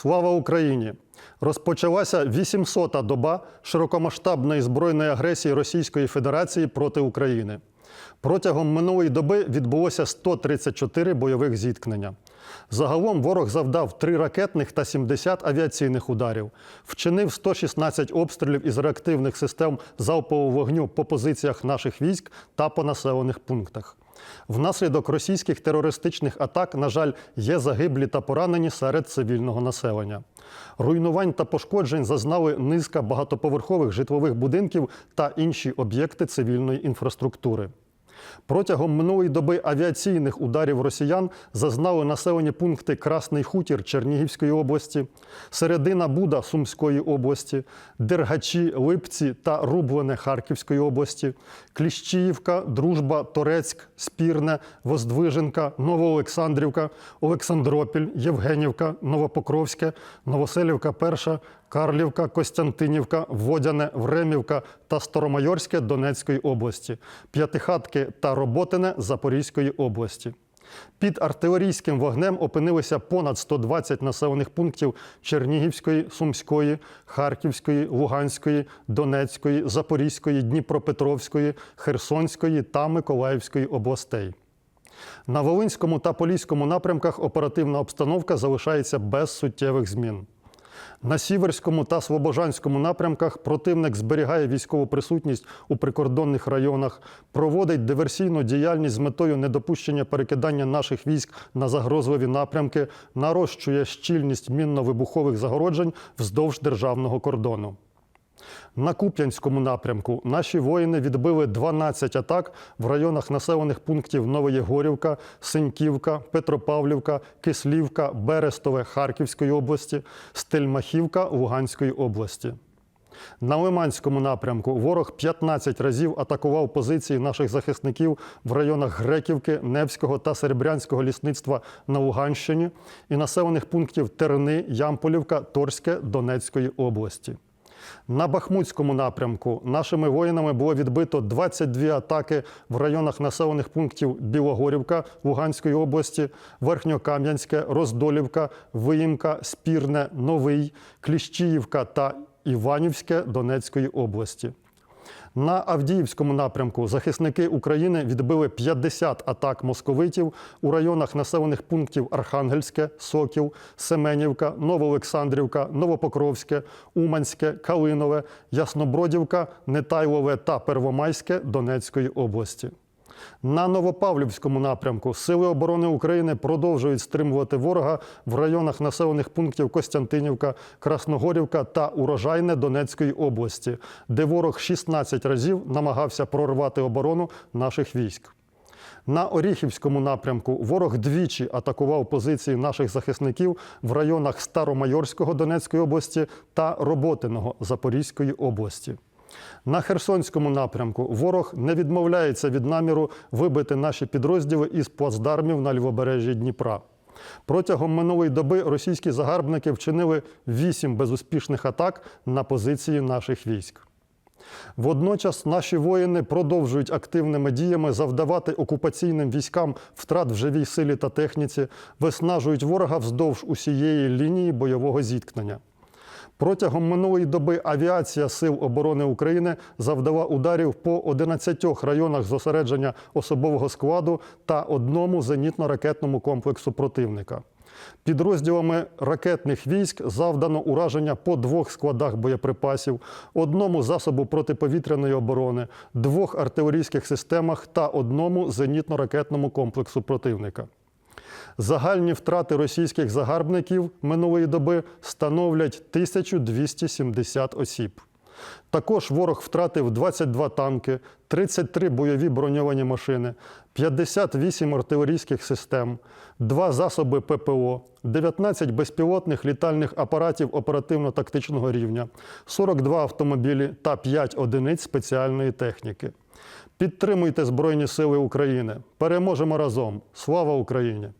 Слава Україні! Розпочалася 800-та доба широкомасштабної збройної агресії Російської Федерації проти України. Протягом минулої доби відбулося 134 бойових зіткнення. Загалом ворог завдав 3 ракетних та 70 авіаційних ударів, вчинив 116 обстрілів із реактивних систем залпового вогню по позиціях наших військ та по населених пунктах. Внаслідок російських терористичних атак, на жаль, є загиблі та поранені серед цивільного населення. Руйнувань та пошкоджень зазнали низка багатоповерхових житлових будинків та інші об'єкти цивільної інфраструктури. Протягом минулої доби авіаційних ударів росіян зазнали населені пункти Красний Хутір Чернігівської області, Середина Буда Сумської області, Дергачі, Липці та Рублене Харківської області, Кліщіївка, Дружба, Торецьк, Спірне, Воздвиженка, Новоолександрівка, Олександропіль, Євгенівка, Новопокровське, Новоселівка Перша, Карлівка, Костянтинівка, Водяне, Времівка та Старомайорське Донецької області, П'ятихатки та Роботине Запорізької області. Під артилерійським вогнем опинилися понад 120 населених пунктів Чернігівської, Сумської, Харківської, Луганської, Донецької, Запорізької, Дніпропетровської, Херсонської та Миколаївської областей. На Волинському та Поліському напрямках оперативна обстановка залишається без суттєвих змін. На Сіверському та Слобожанському напрямках противник зберігає військову присутність у прикордонних районах, проводить диверсійну діяльність з метою недопущення перекидання наших військ на загрозливі напрямки, нарощує щільність мінно-вибухових загороджень вздовж державного кордону. На Куп'янському напрямку наші воїни відбили 12 атак в районах населених пунктів Новоєгорівка, Синьківка, Петропавлівка, Кислівка, Берестове Харківської області, Стельмахівка Луганської області. На Лиманському напрямку ворог 15 разів атакував позиції наших захисників в районах Греківки, Невського та Серебрянського лісництва на Луганщині і населених пунктів Терни, Ямполівка, Торське Донецької області. На Бахмутському напрямку нашими воїнами було відбито 22 атаки в районах населених пунктів Білогорівка Луганської області, Верхньокам'янське, Роздолівка, Виїмка, Спірне, Новий, Кліщіївка та Іванівське Донецької області. На Авдіївському напрямку захисники України відбили 50 атак московитів у районах населених пунктів Архангельське, Соків, Семенівка, Новоолександрівка, Новопокровське, Уманське, Калинове, Яснобродівка, Нетайлове та Первомайське Донецької області. На Новопавлівському напрямку Сили оборони України продовжують стримувати ворога в районах населених пунктів Костянтинівка, Красногорівка та Урожайне Донецької області, де ворог 16 разів намагався прорвати оборону наших військ. На Оріхівському напрямку ворог двічі атакував позиції наших захисників в районах Старомайорського Донецької області та Роботиного Запорізької області. На Херсонському напрямку ворог не відмовляється від наміру вибити наші підрозділи із плацдармів на лівобережжі Дніпра. Протягом минулої доби російські загарбники вчинили вісім безуспішних атак на позиції наших військ. Водночас наші воїни продовжують активними діями завдавати окупаційним військам втрат в живій силі та техніці, виснажують ворога вздовж усієї лінії бойового зіткнення. Протягом минулої доби авіація Сил оборони України завдала ударів по 11 районах зосередження особового складу та одному зенітно-ракетному комплексу противника. Підрозділами ракетних військ завдано ураження по двох складах боєприпасів, одному засобу протиповітряної оборони, двох артилерійських системах та одному зенітно-ракетному комплексу противника. Загальні втрати російських загарбників минулої доби становлять 1270 осіб. Також ворог втратив 22 танки, 33 бойові броньовані машини, 58 артилерійських систем, 2 засоби ППО, 19 безпілотних літальних апаратів оперативно-тактичного рівня, 42 автомобілі та 5 одиниць спеціальної техніки. Підтримуйте Збройні Сили України. Переможемо разом. Слава Україні!